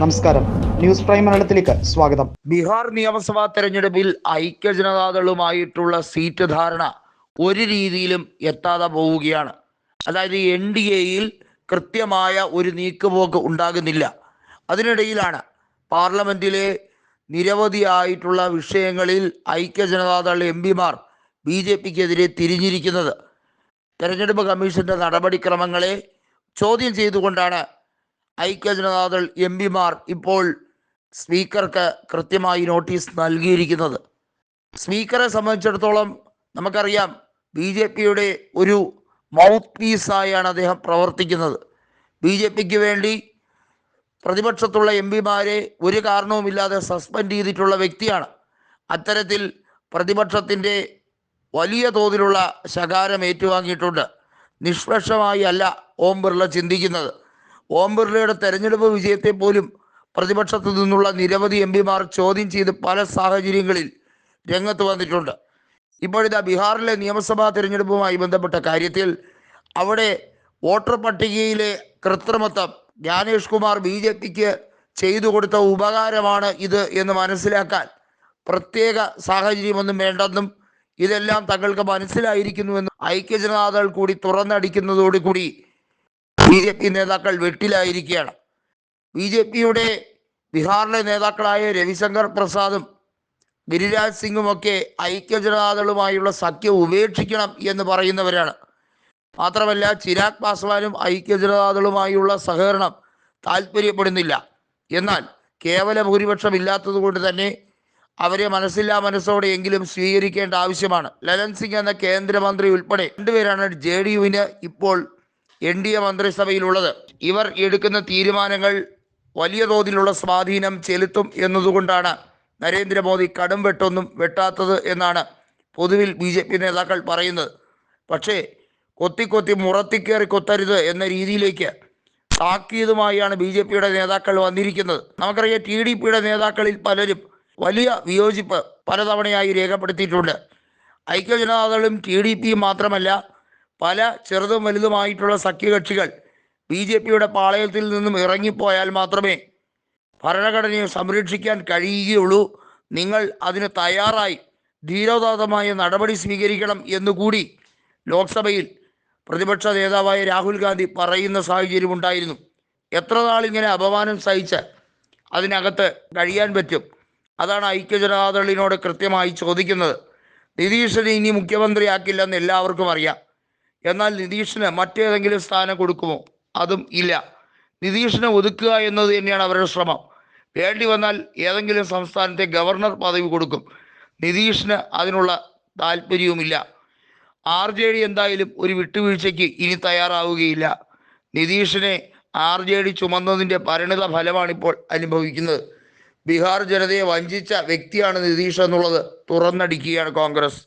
നമസ്കാരം. News prime മലയാളത്തിലേക്ക് സ്വാഗതം. ബീഹാർ നിയമസഭാ തെരഞ്ഞെടുപ്പിൽ ഐക്യ ജനതാദളുമായിട്ടുള്ള സീറ്റ് ധാരണ ഒരു രീതിയിലും എത്താതെ പോവുകയാണ്. അതായത് എൻ ഡി എയിൽ കൃത്യമായ ഒരു നീക്കുപോക്ക് ഉണ്ടാകുന്നില്ല. അതിനിടയിലാണ് പാർലമെന്റിലെ നിരവധിയായിട്ടുള്ള വിഷയങ്ങളിൽ ഐക്യ ജനതാദൾ എം പിമാർ ബി ജെ പിക്കെതിരെ തിരിഞ്ഞിരിക്കുന്നത്. തെരഞ്ഞെടുപ്പ് കമ്മീഷന്റെ നടപടിക്രമങ്ങളെ ചോദ്യം ചെയ്തുകൊണ്ടാണ് ഐക്യ ജനതാദൾ എം പിമാർ ഇപ്പോൾ സ്പീക്കർക്ക് കൃത്യമായി നോട്ടീസ് നൽകിയിരിക്കുന്നത്. സ്പീക്കറെ സംബന്ധിച്ചിടത്തോളം നമുക്കറിയാം ബി ജെ പിയുടെ ഒരു മൗത്ത് പീസായാണ് അദ്ദേഹം പ്രവർത്തിക്കുന്നത്. ബി ജെ പിക്ക് വേണ്ടി പ്രതിപക്ഷത്തുള്ള എം പിമാരെ ഒരു കാരണവുമില്ലാതെ സസ്പെൻഡ് ചെയ്തിട്ടുള്ള വ്യക്തിയാണ്. അത്തരത്തിൽ പ്രതിപക്ഷത്തിന്റെ വലിയ തോതിലുള്ള ശകാരം ഏറ്റുവാങ്ങിയിട്ടുണ്ട്. നിഷ്പക്ഷമായി അല്ല ഓം ബിർള ചിന്തിക്കുന്നത്. ഓം ബിർളയുടെ തെരഞ്ഞെടുപ്പ് വിജയത്തെ പോലും പ്രതിപക്ഷത്തു നിന്നുള്ള നിരവധി എം പിമാർ ചോദ്യം ചെയ്ത് പല സാഹചര്യങ്ങളിൽ രംഗത്ത് വന്നിട്ടുണ്ട്. ഇപ്പോഴിതാ ബീഹാറിലെ നിയമസഭാ തിരഞ്ഞെടുപ്പുമായി ബന്ധപ്പെട്ട കാര്യത്തിൽ അവിടെ വോട്ടർ പട്ടികയിലെ കൃത്രിമത്വം ജ്ഞാനേഷ് കുമാർ ബി ജെ പിക്ക് ചെയ്തു കൊടുത്ത ഉപകാരമാണ് ഇത് എന്ന് മനസ്സിലാക്കാൻ പ്രത്യേക സാഹചര്യമൊന്നും വേണ്ടെന്നും ഇതെല്ലാം തങ്ങൾക്ക് മനസ്സിലായിരിക്കുന്നുവെന്നും ഐക്യജനതാദൾ കൂടി തുറന്നടിക്കുന്നതോടുകൂടി ബി ജെ പി നേതാക്കൾ വെട്ടിലായിരിക്കുകയാണ്. ബി ജെ പിയുടെ ബീഹാറിലെ നേതാക്കളായ രവിശങ്കർ പ്രസാദും ഗിരിരാജ് സിംഗും ഒക്കെ ഐക്യജനതാദളുമായുള്ള സഖ്യം ഉപേക്ഷിക്കണം എന്ന് പറയുന്നവരാണ്. മാത്രമല്ല ചിരാഗ് പാസ്വാനും ഐക്യജനതാദളുമായുള്ള സഹകരണം താല്പര്യപ്പെടുന്നില്ല എന്നാൽ കേവല ഭൂരിപക്ഷം ഇല്ലാത്തത് കൊണ്ട് തന്നെ അവരെ മനസ്സില്ലാ മനസ്സോടെയെങ്കിലും സ്വീകരിക്കേണ്ട ആവശ്യമാണ്. ലലൻ സിംഗ് എന്ന കേന്ദ്രമന്ത്രി ഉൾപ്പെടെ രണ്ടുപേരാണ് ജെ ഡി യുവിന് ഇപ്പോൾ എൻ ഡി എ മന്ത്രിസഭയിലുള്ളത്. ഇവർ എടുക്കുന്ന തീരുമാനങ്ങൾ വലിയ തോതിലുള്ള സ്വാധീനം ചെലുത്തും എന്നതുകൊണ്ടാണ് നരേന്ദ്രമോദി കടും വെട്ടൊന്നും വെട്ടാത്തത് എന്നാണ് പൊതുവിൽ ബി ജെ പി നേതാക്കൾ പറയുന്നത്. പക്ഷേ കൊത്തി കൊത്തി മുറത്തിക്കേറി കൊത്തരുത് എന്ന രീതിയിലേക്ക് താക്കീതുമായാണ് ബി ജെ പിയുടെ നേതാക്കൾ വന്നിരിക്കുന്നത്. നമുക്കറിയാം ടി ഡി പിയുടെ നേതാക്കളിൽ പലരും വലിയ വിയോജിപ്പ് പലതവണയായി രേഖപ്പെടുത്തിയിട്ടുണ്ട്. ഐക്യജനതാദളും ടി ഡി പിയും മാത്രമല്ല പല ചെറുതും വലുതുമായിട്ടുള്ള സഖ്യകക്ഷികൾ ബി ജെ പിയുടെ പാളയത്തിൽ നിന്നും ഇറങ്ങിപ്പോയാൽ മാത്രമേ ഭരണഘടനയെ സംരക്ഷിക്കാൻ കഴിയുകയുള്ളൂ. നിങ്ങൾ അതിന് തയ്യാറായി ധീരോദാത്തമായ നടപടി സ്വീകരിക്കണം എന്നുകൂടി ലോക്സഭയിൽ പ്രതിപക്ഷ നേതാവായ രാഹുൽ ഗാന്ധി പറയുന്ന സാഹചര്യം ഉണ്ടായിരുന്നു. എത്ര നാളിങ്ങനെ അപമാനം സഹിച്ച് അതിനകത്ത് കഴിയാൻ പറ്റും? അതാണ് ഐക്യജനതാദളിനോട് കൃത്യമായി ചോദിക്കുന്നത്. നിതീഷിനെ ഇനി മുഖ്യമന്ത്രിയാക്കില്ലെന്ന് എല്ലാവർക്കും അറിയാം. എന്നാൽ നിതീഷിന് മറ്റേതെങ്കിലും സ്ഥാനം കൊടുക്കുമോ? അതും ഇല്ല. നിതീഷിനെ ഒതുക്കുക എന്നത് തന്നെയാണ് അവരുടെ ശ്രമം. വേണ്ടി വന്നാൽ ഏതെങ്കിലും സംസ്ഥാനത്തെ ഗവർണർ പദവി കൊടുക്കും. നിതീഷിന് അതിനുള്ള താല്പര്യവുമില്ല. ആർ ജെ ഡി എന്തായാലും ഒരു വിട്ടുവീഴ്ചയ്ക്ക് ഇനി തയ്യാറാവുകയില്ല. നിതീഷിനെ ആർ ജെ ഡി ചുമന്നതിന്റെ പരിണിത ഫലമാണിപ്പോൾ അനുഭവിക്കുന്നത്. ബീഹാർ ജനതയെ വഞ്ചിച്ച വ്യക്തിയാണ് നിതീഷ് എന്നുള്ളത് തുറന്നടിക്കുകയാണ് കോൺഗ്രസ്.